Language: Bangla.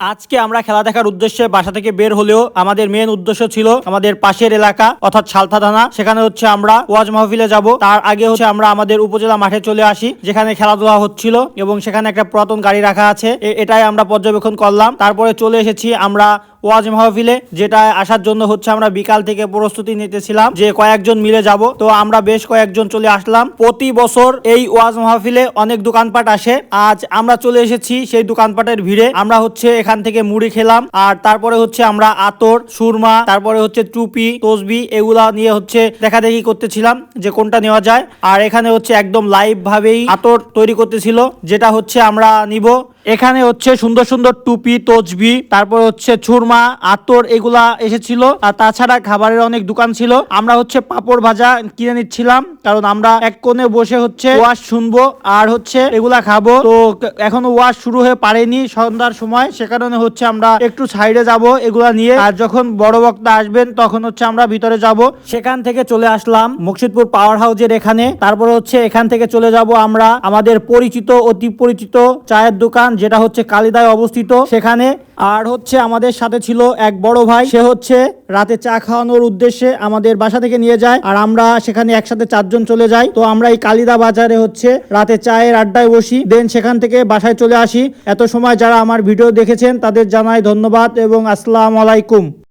আজকে আমরা খেলা দেখার উদ্দেশ্যে বাসা থেকে বের হলেও আমাদের মেন উদ্দেশ্য ছিল আমাদের পাশের এলাকা, অর্থাৎ সালথা থানা। সেখানে হচ্ছে আমরা ওয়াজ মাহফিলে যাব। তার আগে হচ্ছে আমরা আমাদের উপজেলা মাঠে চলে আসি, যেখানে খেলাধুলা হচ্ছিল এবং সেখানে একটা পুরাতন গাড়ি রাখা আছে। এটাই আমরা পর্যবেক্ষণ করলাম। তারপরে চলে এসেছি আমরা ওয়াজ মাহফিলে যেটা আসার জন্য হচ্ছে আমরা বিকাল থেকে প্রস্তুতি নিতেছিলাম যে কয়েকজন মিলে যাব। তো আমরা বেশ কয়েকজন চলে আসলাম। প্রতি বছর এই ওয়াজ মাহফিলে অনেক দোকানপাট আসে। আজ আমরা চলে এসেছি সেই দোকানপাটের ভিড়ে। আমরা হচ্ছে এখান থেকে মুড়ি খেলাম। আর তারপরে হচ্ছে আমরা আতর, সুরমা, তারপরে হচ্ছে টুপি, তসবি এগুলা নিয়ে হচ্ছে দেখা দেখি করতেছিলাম যে কোনটা নেওয়া যায়। আর এখানে হচ্ছে একদম লাইভ ভাবেই আতর তৈরি করতেছিল, যেটা হচ্ছে আমরা নিব। এখানে হচ্ছে সুন্দর সুন্দর টুপি, তসবি, তারপর হচ্ছে ছুরমা আতর, এগুলা এসেছিল। আর তাছাড়া খাবারের অনেক দোকান ছিল। আমরা হচ্ছে পাপড় ভাজা কিনে নিচ্ছিলাম, কারণ আমরা এক কোণে বসে হচ্ছে ওয়াশ শুনব আর হচ্ছে এগুলা খাব। তো এখনও ওয়াজ শুরু হয়ে পারেনি সন্ধ্যার সময়, সে কারণে হচ্ছে আমরা একটু সাইডে যাব এগুলা নিয়ে। আর যখন বড় বক্তা আসবেন, তখন হচ্ছে আমরা ভিতরে যাব। সেখান থেকে চলে আসলাম মুর্শিদপুর পাওয়ার হাউজের এখানে। তারপর হচ্ছে এখান থেকে চলে যাব আমরা। আমাদের পরিচিত, অতি পরিচিত চায়ের দোকান। যেটা হচ্ছে কালিদায় অবস্থিত সেখানে। আর হচ্ছে আমাদের সাথে ছিল এক বড় ভাই। সে হচ্ছে রাতে চা খাওয়ানোর উদ্দেশ্যে আমাদের বাসা থেকে নিয়ে যায়। আর আমরা সেখানে একসাথে চারজন চলে যাই। তো আমরা এই কালিদা বাজারে হচ্ছে রাতে চায়ের আড্ডায় বসি। দেন সেখান থেকে বাসায় চলে আসি। এত সময় যারা আমার ভিডিও দেখেছেন তাদের জানাই ধন্যবাদ এবং আসসালাম আলাইকুম।